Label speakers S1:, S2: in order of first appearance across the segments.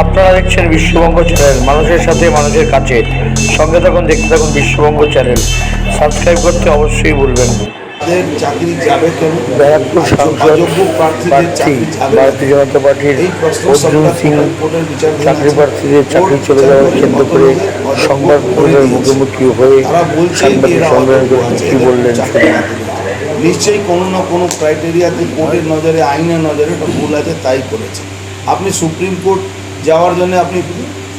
S1: আপনারা দেখছেন বিশ্ববঙ্গ চ্যানেল মানুষের সাথে মানুষের কাছে। সঙ্গে থাকুন দেখতে থাকুন বিশ্ববঙ্গ চ্যানেল। সাবস্ক্রাইব করতে অবশ্যই ভুলবেন না।
S2: তাদের চাকরি যাবে কেন?
S1: ব্যারাকপুর
S2: প্রার্থীদের
S1: প্রার্থী ভারতীয় জনতা পার্টির অর্জুন সিং
S2: কোর্টের বিচার
S1: চাকরি প্রার্থীদের চাকরি চলে যাওয়ার কেন্দ্র করে সংবাদপত্রের মুখোমুখি হয়ে
S2: তারা বলছে
S1: সাংবাদিক সম্মেলন করে
S2: আছে,
S1: কি বললেন
S2: নিশ্চয়ই কোনো না কোনো ক্রাইটেরিয়াতে কোর্টের নজরে আইনের নজরে একটা ভুল আছে তাই করেছে। আপনি সুপ্রিম কোর্ট যাওয়ার জন্য আপনি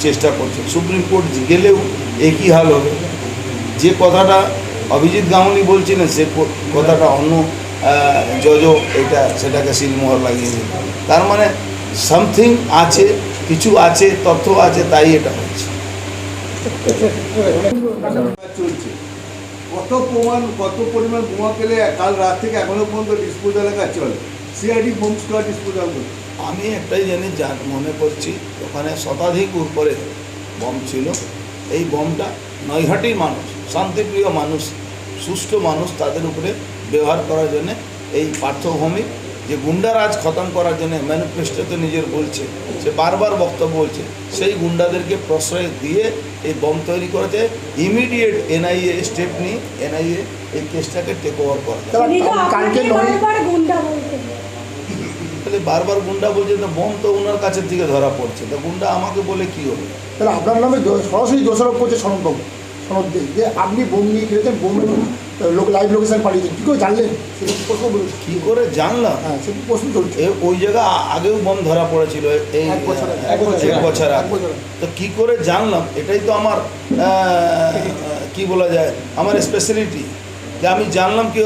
S2: চেষ্টা করছেন। সুপ্রিম কোর্ট গেলেও একই হাল হবে। যে কথাটা অভিজিৎ গাঙ্গুলি বলছিলেন, সে কথাটা অন্য জজ এটা, সেটাকে সিলমোহর লাগিয়ে দিল তার মানে সামথিং আছে, কিছু আছে, তথ্য আছে, তাই এটা হচ্ছে।
S3: চলছে। কত প্রমাণ, কত পরিমাণ বোমা পেলে কাল রাত থেকে এখনও পর্যন্ত ডিসপোজাল কাজ চলে। সিআইডি বোম স্কোয়াড ডিসপোজাল করে
S2: আমি একটাই জানি মনে করছি ওখানে শতাধিক উপরে বম ছিল। এই বমটা নৈহাটির মানুষ শান্তিপ্রিয় মানুষ সুষ্ঠু মানুষ তাদের উপরে ব্যবহার করার জন্য এই পার্থভূমি যে গুন্ডারাজ খতম করার জন্য ম্যানিফেস্টোতে নিজের বলছে সে বারবার বক্তব্য বলছে সেই গুন্ডাদেরকে প্রশ্রয় দিয়ে এই বম তৈরি করেছে ইমিডিয়েট এনআইএ স্টেপ নিয়ে এনআইএ এই কেসটাকে টেক ওভার করা
S4: আপনাকে বারবার গুন্ডা
S2: বলছে তো বোম তো ওনার কাছের থেকে ধরা পড়ছে। তো গুন্ডা আমাকে বলে কি হবে?
S5: তাহলে আপনার নামে সরাসরি দোষারোপ করছে সনদবাবু সনদ যে আপনি বোম নিয়ে খেলেছেন বোম লোক লাইভ লোকেশন পাঠিয়েছেন কী করে জানলেন? সেটা প্রশ্ন বলেছে
S2: কি করে জানলাম?
S5: হ্যাঁ সেটা প্রশ্ন চলছে
S2: ওই জায়গা আগেও বম ধরা পড়েছিল এই
S5: এক বছর
S2: এক বছর। তো কি করে জানলাম? এটাই তো আমার আহ, কি বলা যায় আমার স্পেশালিটি যে আমি জানলাম কি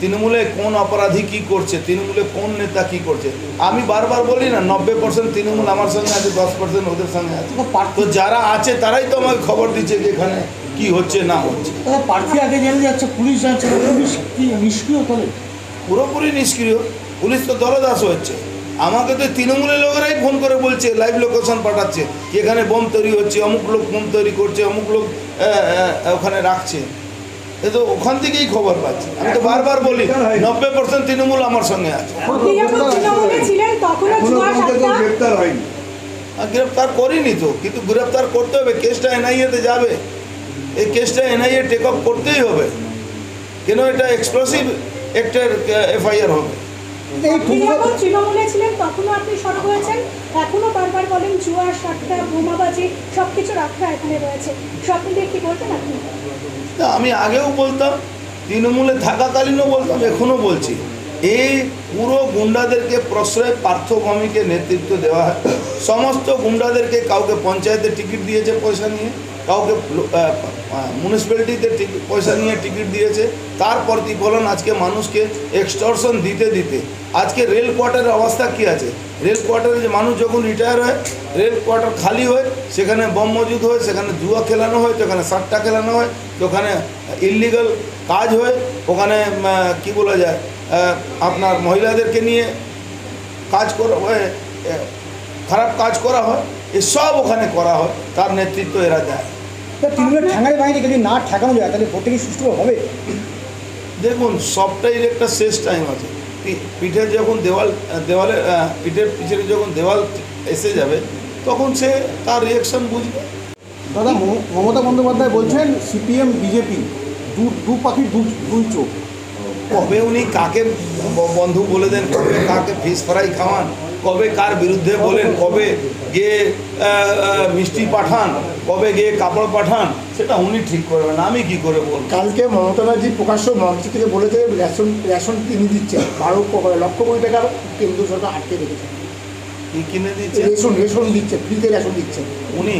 S2: তৃণমূলে কোন অপরাধী কি করছে তৃণমূলে কোন নেতা কি করছে? আমি বারবার বলি না নব্বই পার্সেন্ট তৃণমূল আমার সঙ্গে আছে দশ পার্সেন্ট ওদের সঙ্গে আছে। তো যারা আছে তারাই তো আমাকে খবর দিচ্ছে যে এখানে কি হচ্ছে না হচ্ছে।
S6: প্রার্থী আগে জেনে যাচ্ছে পুলিশ পুলিশ কি নিষ্ক্রিয় করে
S2: পুরোপুরি নিষ্ক্রিয়। পুলিশ তো দলদাস হচ্ছে। আমাকে তো তৃণমূলের লোকেরাই ফোন করে বলছে লাইভ লোকেশন পাঠাচ্ছে এখানে বোম তৈরি হচ্ছে অমুক লোক বোম তৈরি করছে অমুক লোক ওখানে রাখছে। এ তো ওখান থেকেই খবর পাচ্ছি। আমি তো বারবার বলি নব্বই পার্সেন্ট তৃণমূল আমার সঙ্গে আছে।
S3: গ্রেপ্তার
S2: করিনি তো কিন্তু গ্রেপ্তার করতে হবে কেসটা এনআইএতে যাবে। এই কেসটা এনআইএ টেক আপ করতেই হবে। কেন এটা এক্সপ্লোসিভ একটার এফআইআর হবে?
S4: তৃণমূলে ছিলেন তখনও আপনি সরব হয়েছেন। এখনও বারবার বলেন জুয়া সাতটা বোমাবাজি সব কিছুর আখড়া এখানে রয়েছে। সব মিলিয়ে কি বলতেন আপনি?
S2: না আমি আগেও বলতাম, তৃণমূলে থাকাকালীনও বলতাম, এখনও বলছি। এই পুরো গুন্ডাদেরকে প্রশ্রয় পার্থভূমিকে নেতৃত্ব দেওয়া হয়। সমস্ত গুন্ডাদেরকে কাউকে পঞ্চায়েতে টিকিট দিয়েছে পয়সা নিয়ে। কাউকে মিউনিসিপ্যালিটিতে পয়সা নিয়ে টিকিট দিয়েছে তার প্রতিফলন আজকে মানুষকে এক্সটর্শন দিতে দিতে? আজকে রেল কোয়ার্টারের অবস্থা কী আছে? রেল কোয়ার্টারে যে মানুষ যখন রিটায়ার হয় রেল কোয়ার্টার খালি হয়, সেখানে বম মজুদ হয়, সেখানে জুয়া খেলানো হয় সেখানে সাট্টা খেলানো হয় ওখানে ইলিগাল কাজ হয়, ওখানে কি বলা যায় আপনার মহিলাদেরকে নিয়ে কাজ করা হয় খারাপ কাজ করা হয় এসব ওখানে করা হয়, তার নেতৃত্ব এরা দেয়।
S6: তৃণমূলের ঠেঙাই বাহিনী যদি না ঠেকানো যায় তাহলে ভোটটা কি সুষ্ঠু হবে?
S2: দেখুন সবটাই একটা শেষ টাইম আছে। পিঠের যখন দেওয়াল দেওয়ালে পিঠের পিছনে যখন দেওয়াল এসে যাবে তখন সে তার রিয়াকশন বুঝবে।
S5: দাদা মম- মমতা বন্দ্যোপাধ্যায় বলছেন সিপিএম বিজেপি দু দু পাখির দু দুই চোখ।
S2: কবে উনি কাকে বন্ধু বলে দেন কবে কাকে ফিস ফ্রাই খাওয়ান কবে কার বিরুদ্ধে বলেন কবে গিয়ে মিষ্টি পাঠান কবে গিয়ে কাপড় পাঠান সেটা উনি ঠিক করবেন আমি কি করে বলব?
S5: কালকে মমতা ব্যানার্জি প্রকাশ্য মঞ্চ থেকে বলেছে রেশন রেশন কিনে দিচ্ছেন বারো লক্ষ কোটি টাকা কেন্দ্র সরকার আটকে রেখেছে।
S2: কি কিনে দিচ্ছে?
S5: রেশন রেশন দিচ্ছে ফ্রিতে রেশন দিচ্ছে।
S2: উনি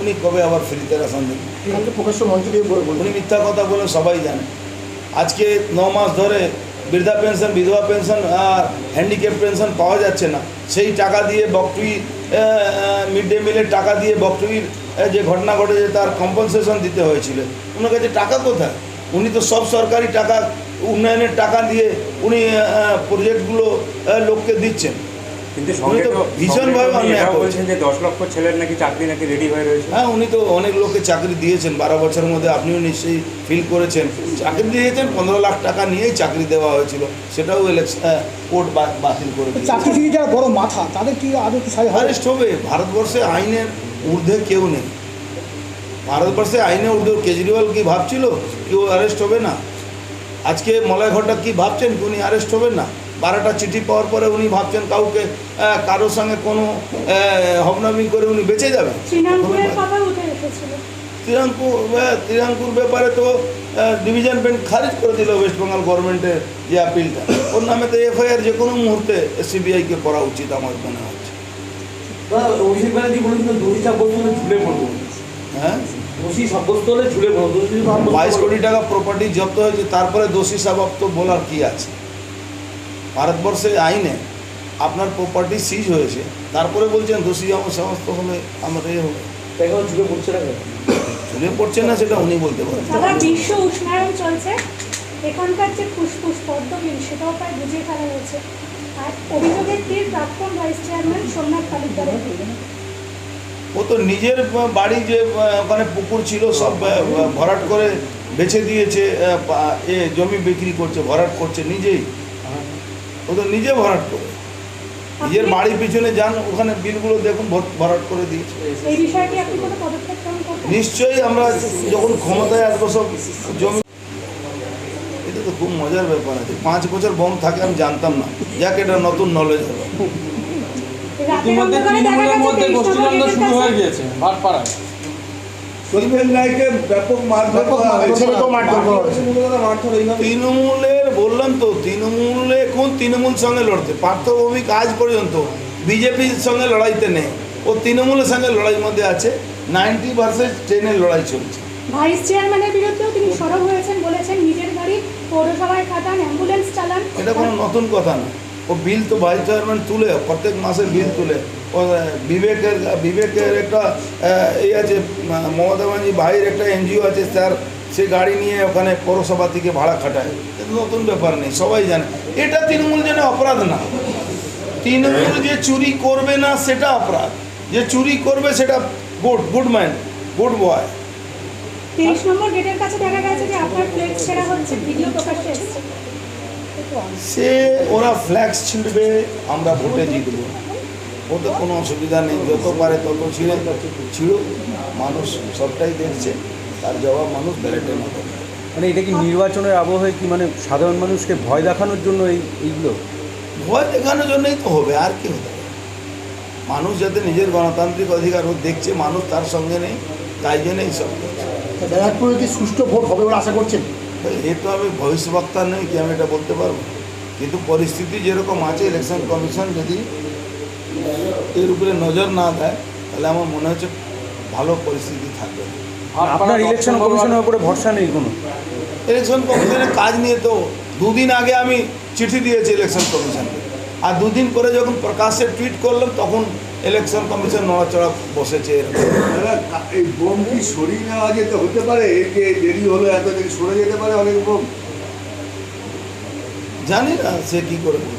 S2: উনি কবে আবার ফ্রিতে রাশন দেবেন
S5: কালকে প্রকাশ্য মঞ্চ থেকে বলে
S2: উনি মিথ্যা কথা বলে সবাই জানে। আজকে ন মাস ধরে বৃদ্ধা পেনশন, বিধবা পেনশন আর হ্যান্ডিক্যাপ পেনশন পাওয়া যাচ্ছে না। সেই টাকা দিয়ে বকটুই মিড ডে মিলের টাকা দিয়ে বকটুইর যে ঘটনা ঘটেছে তার কম্পনসেশন দিতে হয়েছিল। ওনার কাছে টাকা কোথায়? উনি তো সব সরকারি টাকা, উন্নয়নের টাকা দিয়ে উনি প্রজেক্টগুলো লোককে দিচ্ছেন।
S7: কিন্তু সঙ্গে
S2: তো ভীষণভাবে অন্যায়
S7: বলছেন যে দশ লক্ষ ছেলের নাকি চাকরি নাকি রেডি হয়ে রয়েছে।
S2: হ্যাঁ উনি তো অনেক লোককে চাকরি দিয়েছেন বারো বছরের মধ্যে আপনিও নিশ্চয়ই ফিল করেছেন। চাকরি দিয়েছেন পনেরো লাখ টাকা নিয়েই চাকরি দেওয়া হয়েছিল সেটাও ইলেকশন কোর্ট বাতিল করে দিয়েছে।
S6: চাকরিজীবী যারা বড় মাথা তাদের কি আদৌ কি
S2: অ্যারেস্ট হবে ভারতবর্ষে আইনের ঊর্ধ্বে কেউ নেই। ভারতবর্ষে আইনের ঊর্ধ্বে কেজরিওয়াল কি ভাবছিল? কেউ অ্যারেস্ট হবে না। আজকে মলয় ঘটক কি ভাবছেন? উনি অ্যারেস্ট হবেন না? বারোটা চিঠি পাওয়ার পরে উনি ভাবছেন কাউকে কারোর সঙ্গে কোনো হবনামি করে উনি বেঁচে যাবেন।
S4: শ্রীরামপুরের কথা উঠে এসেছিল?
S2: তিরাঙ্কুর তিরাঙ্কুর ব্যাপারে তো ডিভিশন বেঞ্চ খারিজ করে দিল ওয়েস্ট বেঙ্গল গভর্নমেন্টের যে আপিলটা ওর নামে তো এফআইআর যে কোনো মুহূর্তে সিবিআইকে করা উচিত আমার মনে হচ্ছে।
S8: অভিষেক ব্যানার্জি বলেছিল দোষী সাব্যস্ত হলে ঝুলে পড়ব।
S2: হ্যাঁ?
S8: দোষী সাব্যস্ত হলে ঝুলে পড়ব। দোষী
S2: বাইশ কোটি টাকা প্রপার্টি জব্দ হয়েছে তারপরে দোষী সাবাব তো বলার কি আছে? ভারতবর্ষের আইনে আপনার প্রপার্টি সিজ হয়েছে তারপরে বলছেন দোষী আমার সমস্ত হলে আমার এ হবে।
S8: এখন ঝুলে পড়ছে না কেন?
S2: পড়ছে না সেটা উনি বলতে পারেন।
S4: বিশ্ব উষ্ণায়ন চলছে এখানকার যে ফুসফুস পদ্মবিল সেটাও প্রায় বুঝিয়ে ফেলা হয়েছে। আর অভিযোগের তীর প্রাক্তন ভাইস চেয়ারম্যান সোমনাথ তালুকদারের
S2: ও তো নিজের বাড়ি যে ওখানে পুকুর ছিল সব ভরাট করে বেচে দিয়েছে এ জমি বিক্রি করছে ভরাট করছে নিজেই। ও তো নিজে ভরাট করে। নিজের বাড়ির পিছনে যান ওখানে বিলগুলো দেখুন ভর- ভরাট করে দিয়েছে। নিশ্চয়ই আমরা যখন ক্ষমতায় আসব সব জমি এটা তো খুব মজার ব্যাপার আছে। পাঁচ বছর বম থাকে আমি জানতাম না। যাক এটা নতুন নলেজ হলো।
S4: রাতের
S2: বললাম তো তৃণমূলে কোন তৃণমূল সঙ্গে লড়তে? পার্থভৌমিক আজ পর্যন্ত বিজেপির সঙ্গে লড়াইতে নেই। ও তৃণমূলের সঙ্গে লড়াইয়ের মধ্যে আছে। নাইনটি পার্সেন্ট ট্রেনের লড়াই চলছে।
S4: ভাইস চেয়ারম্যানের বিরুদ্ধেও তিনি সরব হয়েছেন বলেছেন নিজের গাড়ি পৌরসভায় খাটান অ্যাম্বুলেন্স চালান।
S2: এটা কোনো নতুন কথা না। ও বিল তো ভাইস চেয়ারম্যান তুলে প্রত্যেক মাসে বিল তুলে। ও বিবেকের বিবেকের একটা এই আছে মমতা ব্যানার্জি ভাইয়ের একটা এনজিও আছে স্যার। সে গাড়ি নিয়ে ওখানে পৌরসভা থেকে ভাড়া খাটায়। এটা নতুন ব্যাপার নেই সবাই জানে। এটা তৃণমূল যেন অপরাধ না। তৃণমূল যে চুরি করবে না সেটা অপরাধ। যে চুরি করবে সেটা good good man good boy.
S4: তেইশ নম্বর গেটের কাছে দেখা গেছে যে আপনার ফ্লেক্স ছেঁড়া হচ্ছে ভিডিও প্রকাশ্যে
S2: সে ওরা ফ্ল্যাক্স ছিঁড়বে আমরা ভোটে জিতবো। ওতে কোনো অসুবিধা নেই যত পারে তত ছিঁড়ে ছিঁড়ুক। মানুষ সবটাই দেখছে। তার জবাব মানুষ ব্যালেটে না। দেবে।
S9: মানে এটা কি নির্বাচনের আবহে কি মানে সাধারণ মানুষকে ভয় দেখানোর জন্য এই এইগুলো?
S2: ভয় দেখানোর জন্যই তো হবে আর কি হতে পারে? মানুষ যাতে নিজের গণতান্ত্রিক অধিকার ও দেখছে মানুষ তার সঙ্গে নেই তাই জন্য এইসব
S5: ব্যারাকপুরে কি সুষ্ঠু ভোট হবে বলে আশা করছেন?
S2: এ তো আমি ভবিষ্যবক্তা নেই কি আমি এটা বলতে পারব? কিন্তু পরিস্থিতি যেরকম আছে ইলেকশন কমিশন যদি এর উপরে নজর না দেয় তাহলে আমার মনে হচ্ছে ভালো পরিস্থিতি থাকবে।
S9: আপনার ইলেকশন কমিশনের উপরে ভরসা নেই কোনো।
S2: ইলেকশন কমিশনের কাজ নিয়ে তো দুদিন আগে আমি চিঠি দিয়েছি ইলেকশন কমিশনকে আর দুদিন করে যখন প্রকাশ্যে টুইট করলাম তখন ইলেকশন কমিশন নড়াচড়া বসেছে
S3: এই বোম কি সরিয়ে নেওয়া যেতে হতে পারে? যে দেরি হলো এত দেরি সরে যেতে পারে অনেক বোম
S2: জানি না সে কি করে পারে।